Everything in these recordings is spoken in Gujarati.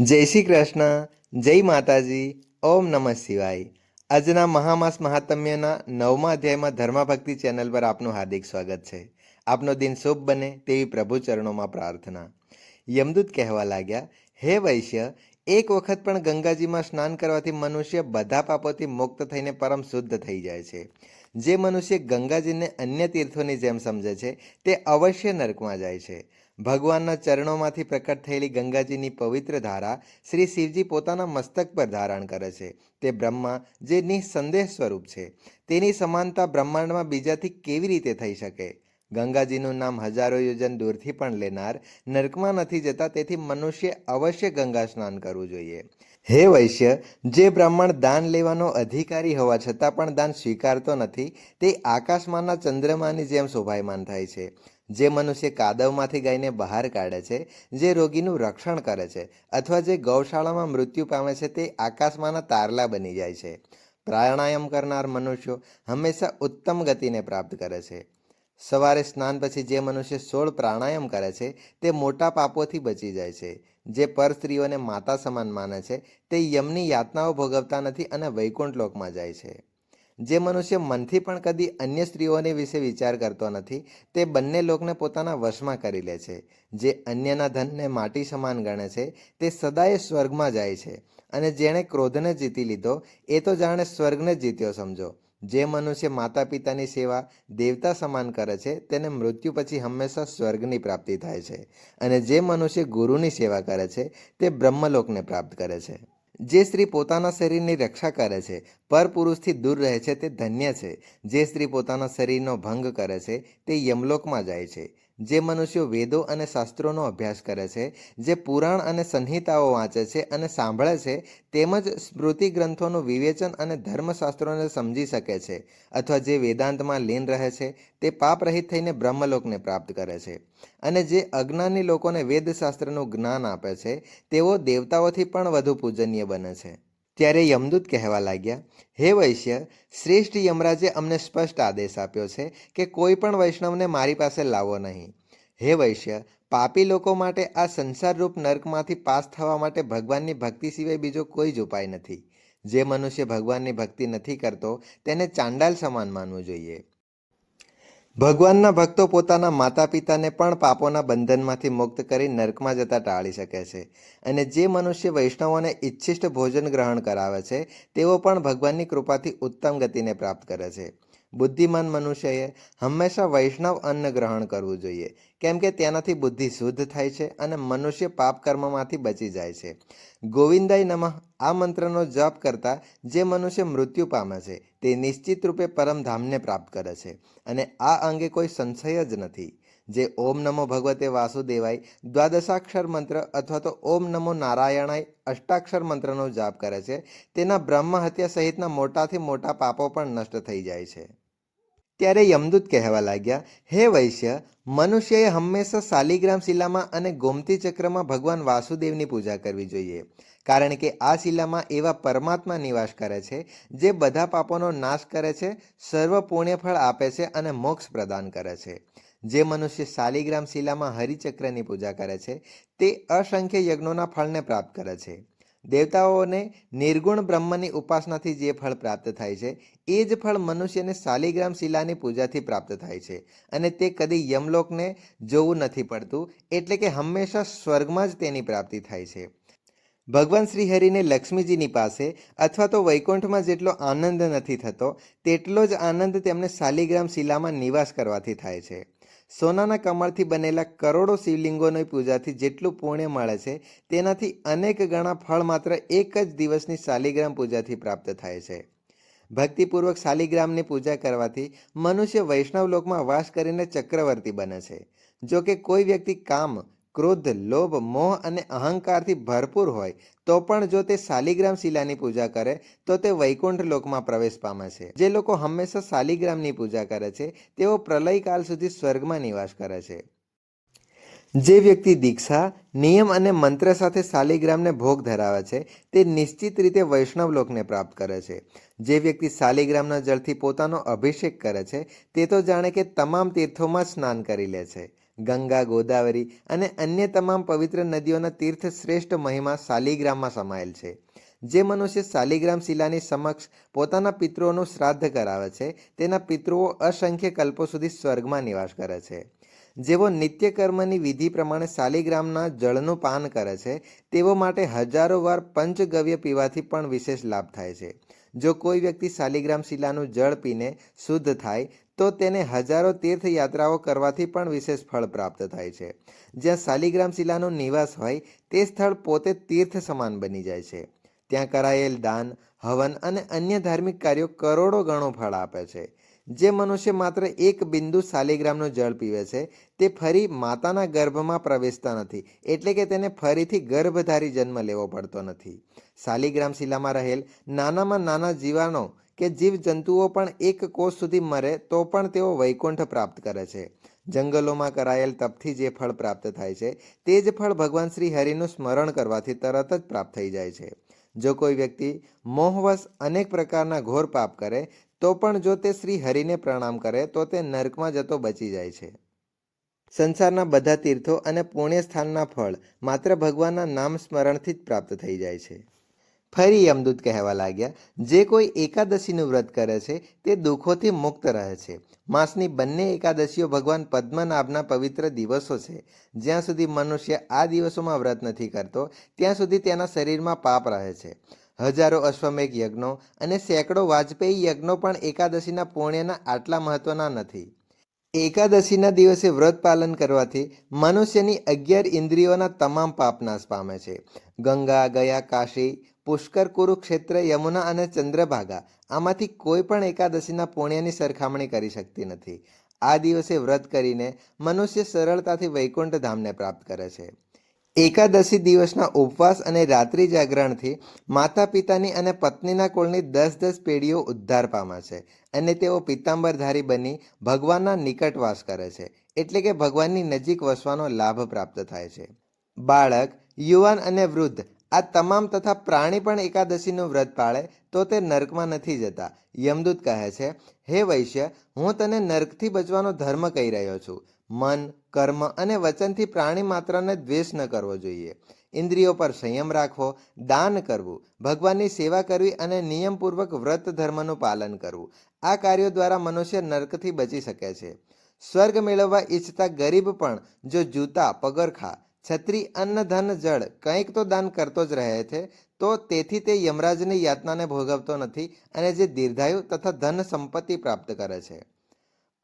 જય શ્રી કૃષ્ણ, જય માતાજી, ઓમ નમઃ શિવાય. આજના મહામાસ મહાત્મ્યના નવમા અધ્યાયમાં ધર્મભક્તિ ચેનલ પર આપનું હાર્દિક સ્વાગત છે. આપનો દિન શુભ બને તેવી પ્રભુ ચરણોમાં પ્રાર્થના. યમદૂત કહેવા લાગ્યા, હે વૈશ્ય, એક વખત પણ ગંગાજીમાં સ્નાન કરવાથી મનુષ્ય બધા પાપોથી મુક્ત થઈને પરમ શુદ્ધ થઈ જાય છે. જે મનુષ્ય ગંગાજીને અન્ય તીર્થોની જેમ સમજે છે, તે અવશ્ય નરકમાં જાય છે. ભગવાનના ચરણોમાંથી પ્રકટ થયેલી ગંગાજીની પવિત્ર ધારા શ્રી શિવજી પોતાના મસ્તક પર ધારણ કરે છે. તે બ્રહ્મા, જે નિઃસંદેહ સ્વરૂપ છે. તેની સમાનતા બ્રહ્માંડમાં બીજાથી કેવી રીતે થઈ શકે? ગંગાજીનું નામ હજારો યોજન દૂરથી પણ લેનાર નર્કમાં નથી જતા, તેથી મનુષ્ય અવશ્ય ગંગા સ્નાન કરવું જોઈએ. હે વૈશ્ય, જે બ્રાહ્મણ દાન લેવાનો અધિકારી હોવા છતાં પણ દાન સ્વીકારતો નથી, તે આકાશમાંના ચંદ્રમાની જેમ શોભાયમાન થાય છે. જે મનુષ્ય કાદવમાંથી ગાયને બહાર કાઢે છે, જે રોગીનું રક્ષણ કરે છે અથવા જે ગૌશાળામાં મૃત્યુ પામે છે તે આકાશમાંના તારલા બની જાય છે. પ્રાણાયામ કરનાર મનુષ્યો હંમેશા ઉત્તમ ગતિને પ્રાપ્ત કરે છે. સવારે સ્નાન પછી જે મનુષ્ય સોળ પ્રાણાયામ કરે છે, તે મોટા પાપોથી બચી જાય છે. જે પર સ્ત્રીઓને માતા સમાન માને છે, તે યમની યાતનાઓ ભોગવતા નથી અને વૈકુંઠ લોકમાં જાય છે. જે મનુષ્ય મનથી પણ કદી અન્ય સ્ત્રીઓને વિશે વિચાર કરતો નથી, તે બંને લોકને પોતાના વશમાં કરી લે છે. જે અન્યના ધનને માટી સમાન ગણે છે, તે સદાય સ્વર્ગમાં જાય છે. અને જેણે ક્રોધને જીતી લીધો, એ તો જાણે સ્વર્ગને જીત્યો, સમજો. જે મનુષ્ય માતા પિતાની સેવા દેવતા સમાન કરે છે, તેને મૃત્યુ પછી હંમેશા સ્વર્ગની પ્રાપ્તિ થાય છે. અને જે મનુષ્ય ગુરુની સેવા કરે છે, તે બ્રહ્મલોકને પ્રાપ્ત કરે છે. જે સ્ત્રી પોતાના શરીરની રક્ષા કરે છે પર પુરુષથી દૂર રહે છે તે ધન્ય છે. જે સ્ત્રી પોતાના શરીરનો ભંગ કરે છે તે યમલોકમાં જાય છે. જે મનુષ્યો વેદો અને શાસ્ત્રોનો અભ્યાસ કરે છે, જે પુરાણ અને સંહિતાઓ વાંચે છે અને સાંભળે છે, તેમજ સ્મૃતિ ગ્રંથોનું વિવેચન અને ધર્મશાસ્ત્રોને સમજી શકે છે, અથવા જે વેદાંતમાં લીન રહે છે, તે પાપરહિત થઈને બ્રહ્મલોકને પ્રાપ્ત કરે છે. અને જે અજ્ઞાની લોકોને વેદશાસ્ત્રનું જ્ઞાન આપે છે, તેઓ દેવતાઓથી પણ વધુ પૂજનીય બને છે. ત્યારે યમદૂત કહેવા લાગ્યા, હે વૈશ્ય, શ્રેષ્ઠ યમરાજે અમને સ્પષ્ટ આદેશ આપ્યો છે કે કોઈ પણ વૈષ્ણવને મારી પાસે લાવવો નહીં. હે વૈશ્ય, પાપી લોકો માટે આ સંસારરૂપ નર્કમાંથી પાસ થવા માટે ભગવાનની ભક્તિ સિવાય બીજો કોઈ જ ઉપાય નથી. જે મનુષ્ય ભગવાનની ભક્તિ નથી કરતો, તેને ચાંડાલ સમાન માનવું જોઈએ. ભગવાનના ભક્તો પોતાના માતા પિતાને પણ પાપોના બંધનમાંથી મુક્ત કરી નર્કમાં જતા ટાળી શકે છે. અને જે મનુષ્ય વૈષ્ણવોને ઈચ્છિષ્ટ ભોજન ગ્રહણ કરાવે છે, તેઓ પણ ભગવાનની કૃપાથી ઉત્તમ ગતિને પ્રાપ્ત કરે છે. બુદ્ધિમાન મનુષ્યએ હંમેશા વૈષ્ણવ અન્ન ગ્રહણ કરવું જોઈએ. કેમ કે તેનાથી બુદ્ધિ શુદ્ધ થાય છે અને મનુષ્ય પાપ કર્મમાંથી બચી જાય છે. ગોવિંદાય નમઃ. આ મંત્રનો જપ કરતા જે મનુષ્ય મૃત્યુ પામે છે, તે નિશ્ચિત રૂપે પરમધામને પ્રાપ્ત કરે છે અને આ અંગે કોઈ સંશય જ નથી. જે ઓમ નમો ભગવતે વાસુદેવાય દ્વાદશાક્ષર મંત્ર અથવા તો ઓમ નમો નારાયણાય અષ્ટાક્ષર મંત્રનો જાપ કરે છે, તેના બ્રહ્મ હત્યા સહિતના મોટાથી મોટા પાપો પણ નષ્ટ થઈ જાય છે. ત્યારે યમદૂત કહેવા લાગ્યા, હે વૈશ્ય, મનુષ્યએ હંમેશા શાલિગ્રામ શિલામાં અને ગોમતી ચક્રમાં ભગવાન વાસુદેવની પૂજા કરવી જોઈએ, કારણ કે આ શિલામાં એવા પરમાત્મા નિવાસ કરે છે, જે બધા પાપોનો નાશ કરે છે, સર્વ પુણ્યફળ આપે છે અને મોક્ષ પ્રદાન કરે છે. જે મનુષ્ય શાલિગ્રામ શિલામાં હરિચક્રની પૂજા કરે છે, તે અસંખ્ય યજ્ઞોના ફળને પ્રાપ્ત કરે છે. દેવતાઓને નિર્ગુણ બ્રહ્મની ઉપાસનાથી જે ફળ પ્રાપ્ત થાય છે, એ જ ફળ મનુષ્યને શાલિગ્રામ શિલાની પૂજાથી પ્રાપ્ત થાય છે. અને તે કદી યમલોકને જોવું નથી પડતું, એટલે કે હંમેશા સ્વર્ગમાં જ તેની પ્રાપ્તિ થાય છે. ભગવાન શ્રીહરિને લક્ષ્મીજીની પાસે અથવા તો વૈકુંઠમાં જેટલો આનંદ નથી થતો, તેટલો જ આનંદ તેમને શાલિગ્રામ શિલામાં નિવાસ કરવાથી થાય છે. સોનાના કમળથી બનેલા કરોડો શિવલિંગોની પૂજાથી જેટલું પુણ્ય મળે છે, તેનાથી અનેક ગણા ફળ માત્ર એક જ દિવસની શાલિગ્રામ પૂજાથી પ્રાપ્ત થાય છે. ભક્તિપૂર્વક શાલિગ્રામની પૂજા કરવાથી મનુષ્ય વૈષ્ણવ લોકમાં વાસ કરીને ચક્રવર્તી બને છે. જો કે કોઈ વ્યક્તિ કામ ક્રોધ, લોભ, મોહ અને અહંકારથી ભરપૂર હોય, તો પણ જો તે શાલિગ્રામ શિલાની પૂજા કરે, તો તે વૈકુંઠ લોકમાં પ્રવેશ પામે છે. જે લોકો હંમેશા શાલિગ્રામની પૂજા કરે છે, તેઓ પ્રલયકાલ સુધી સ્વર્ગમાં નિવાસ કરે છે. જે વ્યક્તિ દીક્ષા, નિયમ અને મંત્ર સાથે શાલિગ્રામને ભોગ ધરાવે છે, તે નિશ્ચિત રીતે વૈષ્ણવ લોકને પ્રાપ્ત કરે છે. જે વ્યક્તિ શાલિગ્રામના જળથી પોતાનો અભિષેક કરે છે, તે તો જાણે કે તમામ તીર્થોમાં સ્નાન કરી લે છે. ગંગા, ગોદાવરી અને અન્ય તમામ પવિત્ર નદીઓના તીર્થ શ્રેષ્ઠ મહિમા શાલિગ્રામમાં સમાયેલ છે. જે મનુષ્ય શાલિગ્રામ શિલાની સમક્ષ પોતાના પિતૃઓનું શ્રાદ્ધ કરાવે છે, તેના પિતૃઓ અસંખ્ય કલ્પો સુધી સ્વર્ગમાં નિવાસ કરે છે. જેઓ નિત્ય કર્મની વિધિ પ્રમાણે શાલિગ્રામના જળનું પાન કરે છે, તેઓ માટે હજારો વાર પંચગવ્ય પીવાથી પણ વિશેષ લાભ થાય છે. જો કોઈ વ્યક્તિ શાલિગ્રામ શિલાનું જળ પીને શુદ્ધ થાય તો તેને હજારો તીર્થયાત્રાઓ કરવાથી પણ વિશેષ ફળ પ્રાપ્ત થાય છે. જ્યાં શાલિગ્રામ શિલાનો નિવાસ હોય, તે સ્થળ પોતે તીર્થ સમાન બની જાય છે. ત્યાં કરાયેલ દાન, હવન અને અન્ય ધાર્મિક કાર્યો કરોડો ગણો ફળ આપે છે. જે મનુષ્ય માત્ર એક બિંદુ શાલિગ્રામનું જળ પીવે છે, તે ફરી માતાના ગર્ભમાં પ્રવેશતા નથી, એટલે કે તેને ફરીથી ગર્ભધારી જન્મ લેવો પડતો નથી. શાલિગ્રામ શિલામાં રહેલ નાનામાં નાના જીવાનો કે જીવ જંતુઓ પણ એક કોષ સુધી મરે તો પણ તેઓ વૈકુંઠ પ્રાપ્ત કરે છે. જંગલોમાં કરાયેલ તપથી જે ફળ પ્રાપ્ત થાય છે, તે જ ફળ ભગવાન શ્રી હરિનું સ્મરણ કરવાથી તરત જ પ્રાપ્ત થઈ જાય છે. જો કોઈ વ્યક્તિ મોહવશ અનેક પ્રકારના ઘોર પાપ કરે, તો પણ જો તે શ્રી હરિને પ્રણામ કરે, તો તે નર્કમાં જતો બચી જાય છે. સંસારના બધા તીર્થો અને પુણ્ય સ્થાનના ફળ માત્ર ભગવાનના નામ સ્મરણથી જ પ્રાપ્ત થઈ જાય છે. ફરી યમદૂત કહેવા લાગ્યા, જે કોઈ એકાદશીનું વ્રત કરે છે, તે દુઃખોથી મુક્ત રહે છે. માસની બંને એકાદશીઓ ભગવાન પદ્મનાભના પવિત્ર દિવસો છે. જ્યાં સુધી મનુષ્ય આ દિવસોમાં વ્રત નથી કરતો, ત્યાં સુધી તેના શરીરમાં પાપ રહે છે. હજારો અશ્વમેઘ યજ્ઞો અને સેંકડો વાજપેયી યજ્ઞો પણ એકાદશીના પુણ્યના આટલા મહત્વના નથી. એકાદશીના દિવસે વ્રત પાલન કરવાથી મનુષ્યની અગિયાર ઇન્દ્રિયોના તમામ પાપ નાશ પામે છે. ગંગા, ગયા, કાશી પુષ્કર કુરુક્ષેત્ર યમુના અને ચંદ્રભાગા. આમાંથી કોઈ પણ એકાદશીના પુણ્યની સરખામણી કરી શકતી નથી. આ દિવસે વ્રત કરીને મનુષ્ય સરળતાથી વૈકુંઠ ધામને પ્રાપ્ત કરે છે. એકાદશી દિવસના ઉપવાસ અને રાત્રિ જાગરણથી માતા પિતાની અને પત્નીના કુળની દસ દસ પેઢીઓ ઉદ્ધાર પામે છે અને તેઓ પિત્તાંબરધારી બની ભગવાનના નિકટ વાસ કરે છે. એટલે કે ભગવાનની નજીક વસવાનો લાભ પ્રાપ્ત થાય છે. બાળક, યુવાન અને વૃદ્ધ આ તમામ તથા પ્રાણી પણ એકાદશીનું વ્રત પાળે, તો તે નર્કમાં નથી જતા. યમદૂત કહે છે, હે વૈશ્ય, હું તને નર્કથી બચવાનો ધર્મ કહી રહ્યો છું. મન, કર્મ અને વચનથી પ્રાણી માત્રને દ્વેષ ન કરવો જોઈએ. ઇન્દ્રિયો પર સંયમ રાખવો દાન કરવું, ભગવાનની સેવા કરવી અને નિયમપૂર્વક વ્રત ધર્મનું પાલન કરવું. આ કાર્યો દ્વારા મનુષ્ય નર્કથી બચી શકે છે. સ્વર્ગ મેળવવા ઈચ્છતા ગરીબ પણ જો જૂતા, પગરખા છત્રી અન્ન, ધન, જળ કંઈક તો દાન કરતો જ રહે છે, તો તેથી તે યમરાજની યાતનાને ભોગવતો નથી અને જે દીર્ઘાયુ તથા ધન સંપત્તિ પ્રાપ્ત કરે છે.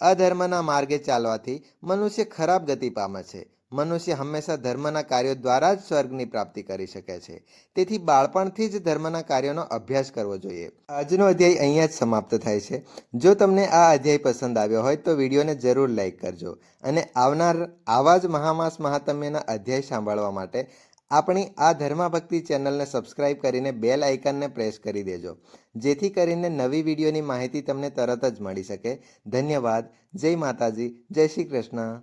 અધર્મના માર્ગે ચાલવાથી મનુષ્ય ખરાબ ગતિ પામે છે. મનુષ્ય હંમેશા ધર્મના કાર્યો દ્વારા જ સ્વર્ગની પ્રાપ્તિ કરી શકે છે. તેથી બાળપણથી જ ધર્મના કાર્યોનો અભ્યાસ કરવો જોઈએ. આજનો અધ્યાય અહીંયા જ સમાપ્ત થાય છે. જો તમને આ અધ્યાય પસંદ આવ્યો હોય તો વિડીયોને જરૂર લાઈક કરજો અને આવનાર આવા જ મહામાસ મહાત્મ્યના અધ્યાય સાંભળવા માટે આપણી આ ધર્માભક્તિ ચેનલને સબસ્ક્રાઇબ કરીને બેલ આઇકનને પ્રેસ કરી દેજો. જેથી કરીને નવી વિડીયોની માહિતી તમને તરત જ મળી શકે. ધન્યવાદ. જય માતાજી. જય શ્રી કૃષ્ણ.